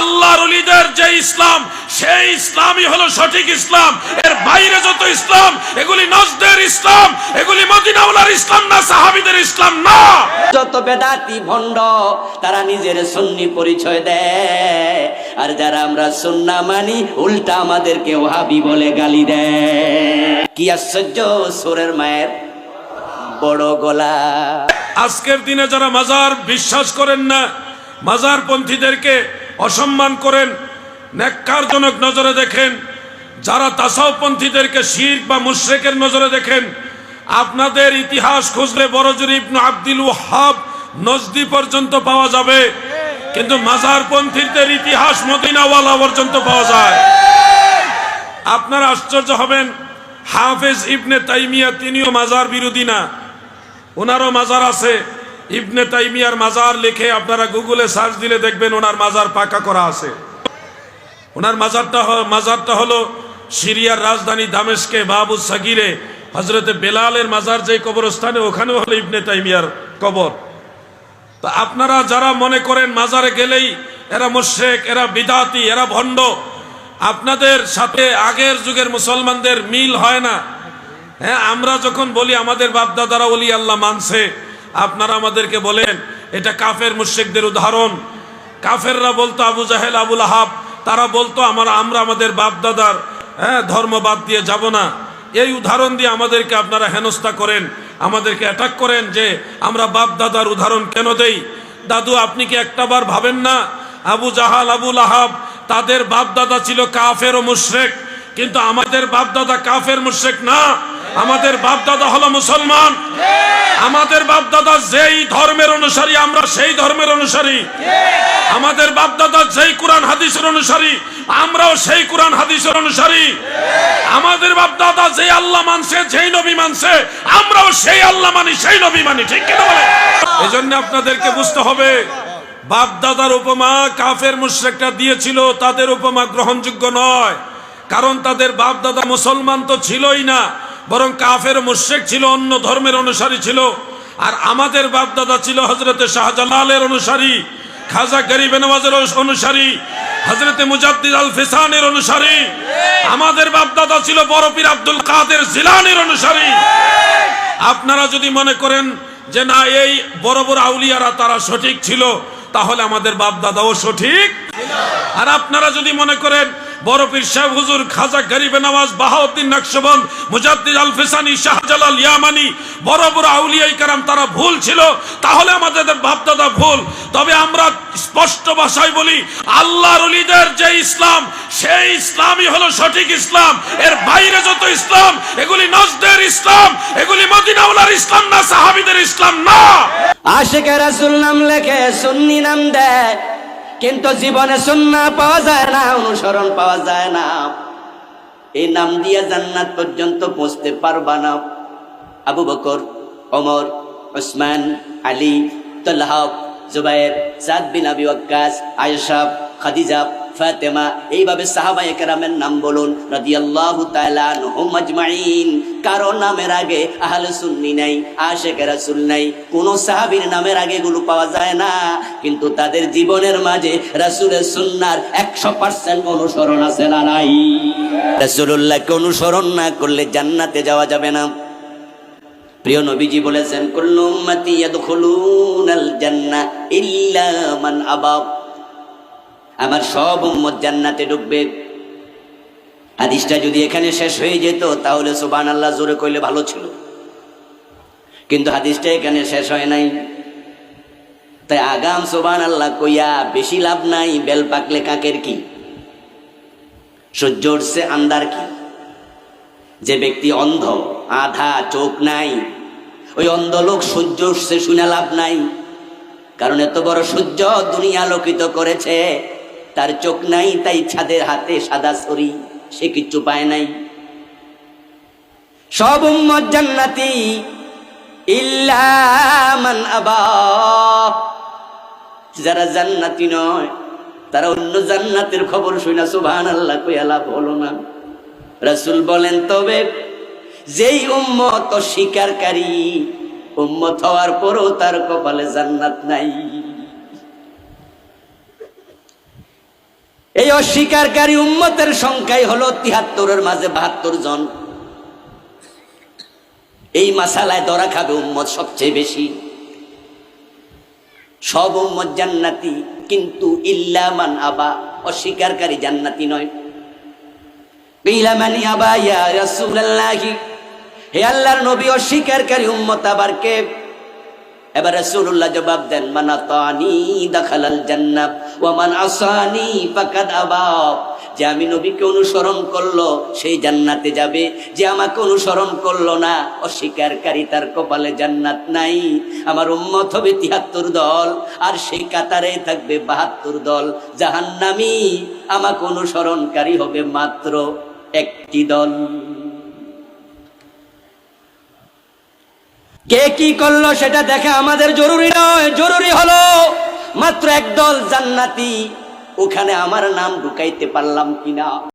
আল্লাহর অলিদের যে ইসলাম সেই ইসলামই হলো সঠিক ইসলাম। এর বাইরে যত ইসলাম এগুলি নজদের ইসলাম এগুলি মদিনাউলার ইসলাম না সাহাবিদের ইসলাম না। যত বেদাতি ভণ্ড তারা নিজের সুন্নি পরিচয় দেয়। আর যারা আমরা সুন্না মানি উল্টা আমাদেরকে ওহাবি বলে গালি দেয়। কি আশ্চর্য সোরের মায়ের বড় গলা। আজকের দিনে যারা মাজার বিশ্বাস করেন না মাজার পন্থীদেরকে অসম্মান করেন, ন্যাক্কারজনক নজরে দেখেন, যারা তাসাউপন্থীদেরকে শির্ক বা মুশ্রেকের নজরে দেখেন, আপনাদের ইতিহাস খুঁজলে বড়জুর ইবনু আব্দুল ওয়াহাব নজদি পর্যন্ত পাওয়া যাবে, কিন্তু মাজার পন্থীদের ইতিহাস মদিনাওয়ালা পর্যন্ত পাওয়া যায়। আপনারা আশ্চর্য হবেন, হাফেজ ইবনে তাইমিয়া তিনিও মাজার বিরোধী না, ওনারও মাজার আছে। ইবনে তাইমিয়ার মাজার লিখে আপনারা গুগলে সার্চ দিলে দেখবেন ওনার মাজার পাকা করা আছে। ওনার মাজারটা মাজারটা হলো সিরিয়ার রাজধানী দামেশকে বাবু সাগিরে। হজরতে বেলালের মাজার যে কবরস্থানে, ওখানেও হলো ইবনে তাইমিয়ার কবর। তা আপনারা যারা মনে করেন মাজারে গেলেই এরা মোশেক এরা বিদাতি, এরা ভণ্ড, আপনাদের সাথে আগের যুগের মুসলমানদের মিল হয় না। হ্যাঁ আমরা যখন বলি আমাদের বাপদাদারা ওলি আল্লাহ মানছে আপনারা আমাদেরকে বলেন, এটা কাফের মুশেকদের উদাহরণ। কাফেররা বলতো, আবু জাহেল আবুল আহাব তারা বলতো, আমার, আমরা আমাদের বাপদাদার হ্যাঁ ধর্ম বাদ দিয়ে যাব না। এই উদাহরণ দিয়ে আমাদেরকে আপনারা হেনস্থা করেন, আমাদেরকে অ্যাটাক করেন যে, আমরা বাপ দাদার উদাহরণ কেন দেই? দাদু, আপনি কি একটাবার ভাবেন না? আবু জাহাল আবুল আহাব তাদের বাপ দাদা ছিল কাফের ও মুশরেক, কিন্তু আমাদের বাপ দাদা কাফের মুশরেক না। আমাদের বাপ দাদা হলো মুসলমান। আমাদের বাপ দাদা যেই ধর্মের অনুসারী, আমরা সেই ধর্মের অনুসারী। আমাদের বাপ দাদা যেই কোরআন, হাদিসের অনুসারী, আমরাও সেই কোরআন, হাদিসের অনুসারী। আমাদের বাপ দাদা যেই আল্লাহ মানছে, যেই নবী মানছে, আমরাও সেই আল্লাহ মানি, সেই নবী মানি, ঠিক কিনা বলে এই জন্য আপনাদেরকে বুঝতে হবে বাপ দাদার উপমা কাফের মুশ্রেকটা দিয়েছিল, তাদের উপমা গ্রহণযোগ্য নয়। কারণ তাদের বাপ দাদা মুসলমান তো ছিলই না। বরং কাফের মুশ্রেক ছিল, অন্য ধর্মের অনুসারী ছিল। আর আমাদের বাপ দাদা ছিল হজরতে শাহজালালের অনুসারী, খাজা গরিব নওয়াজের অনুসারী হজরতে মুজাদ্দিদ আল ফিসানের অনুসারী। আমাদের বাপ দাদা ছিল বড় পীর আব্দুল কাদের জিলানির অনুসারী। আপনারা যদি মনে করেন যে না, এই বড় বড় আউলিয়ারা তারা সঠিক ছিল, তাহলে আমাদের বাপ দাদাও সঠিক। আর আপনারা যদি মনে করেন বড় পীর সাহেব হুজুর খাজা গরিবে নওয়াজ বাহাউদ্দিন নকশবন্দ মুজাদ্দিদ আল ফিসানি শাহজালাল ইয়ামানি, বড় বড় আউলিয়াই কারাম, তারা ভুল ছিল। তাহলে আমাদের বাপ দাদা ভুল। তবে আমরা স্পষ্ট ভাষায় বলি, আল্লাহর অলিদের যে ইসলাম, সেই ইসলামই হলো সঠিক ইসলাম। এর বাইরে যত ইসলাম, এগুলি নজদের ইসলাম, এগুলি মদিনাউলার ইসলাম না, সাহাবিদের ইসলাম না। আশেকে রাসুল নাম লেখে, সুন্নি নাম দেয়। কিন্তু জীবনে সুন্না পাওয়া যায় না, অনুসরণ পাওয়া যায় না। এই নাম দিয়ে জান্নাত পর্যন্ত পৌঁছতে পারবা না। আবু বকর, ওমর, ওসমান, আলী তল্লাহ জুবাইর, সাদ বিন আবি ওয়াক্কাস আয়সাব খাদিজা ফাতেমা, এইভাবে সাহাবা একরামের নাম বলুন, রাদিয়াল্লাহু কারও নামের আগে আহলে সুন্নি নাই, আশেক রাসূল নাই, কোন সাহাবীর নামের আগে এগুলো পাওয়া যায় না। কিন্তু তাদের জীবনের মাঝে রাসূলের সুন্নার 100% অনুসরণ আছে না নাই। রাসূলুল্লাহকে অনুসরণ না করলে জান্নাতে যাওয়া যাবে না। প্রিয় নবীজি বলেছেন, কুল্লু উম্মতি ইয়াদখুলুনাল জান্নাহ ইল্লা মান আবা আমার সব উম্মত জান্নাতে ঢুকবে হাদিসটা যদি এখানে শেষ হয়ে যেত, তাহলে সুবান আল্লাহ জোরে কইলে ভালো ছিল। কিন্তু হাদিসটা এখানে শেষ হয় নাই। তাই আগাম সোবান আল্লাহ কইয়া বেশি লাভ নাই, বেল পাকলে কাকের কি? সূর্য উঠছে আন্দার কি? যে ব্যক্তি অন্ধ, আধা চোখ নাই, ওই অন্ধ লোক সূর্য উঠছে শুনে লাভ নাই। কারণ এত বড় সূর্য দুনিয়া আলোকিত করেছে। তার চোখ নাই, তাই ছাদের হাতে সাদা ছড়ি, সে কিচ্ছু পায় নাই। সব উম্মত জান্নাতি, ইল্লা মান আবা। যারা জান্নাতি নয়, তারা অন্য জান্নাতের খবর শুনে সুবহানাল্লাহ কইয়া লাভ হলো না। রাসূল বলেন, তবে যেই উম্মত অস্বীকারী, উম্মত হওয়ার পরও তার কপালে জান্নাত নাই। অস্বীকারী উম্মতের সংখ্যাই হলো তিহাত্তরের মাঝে বাহাত্তর জন। এই মাসালায় দরা খাবে উম্মত সবচেয়ে বেশি। সব উম্মত জান্নাতি, কিন্তু ইল্লামান আবা অস্বীকারী জান্নাতি নয়। আবা ইয়া রাসূলুল্লাহি। হে আল্লাহর নবী অস্বীকারী উম্মত আবার কে? এবার রাসূলুল্লাহ জবাব দেন, মান আতানি দাখালাল জান্নাত ওয়া মান আসানি ফাকাদ আবা। যে আমি নবীকে অনুসরণ করল, সেই জান্নাতে যাবে। যে আমাকে অনুসরণ করল না, অস্বীকারী তার কপালে জান্নাত নাই। আমার উম্মত হবে তিয়াত্তর দল, আর সেই কাতারে থাকবে বাহাত্তর দল। জাহান্নামি, আমাকে অনুসরণকারী হবে মাত্র একটি দল। কে কি করল সেটা দেখা আমাদের জরুরি নয়, জরুরি হলো মাত্র একদল জান্নাতি, ওখানে আমার নাম ঢুকাইতে পারলাম কিনা?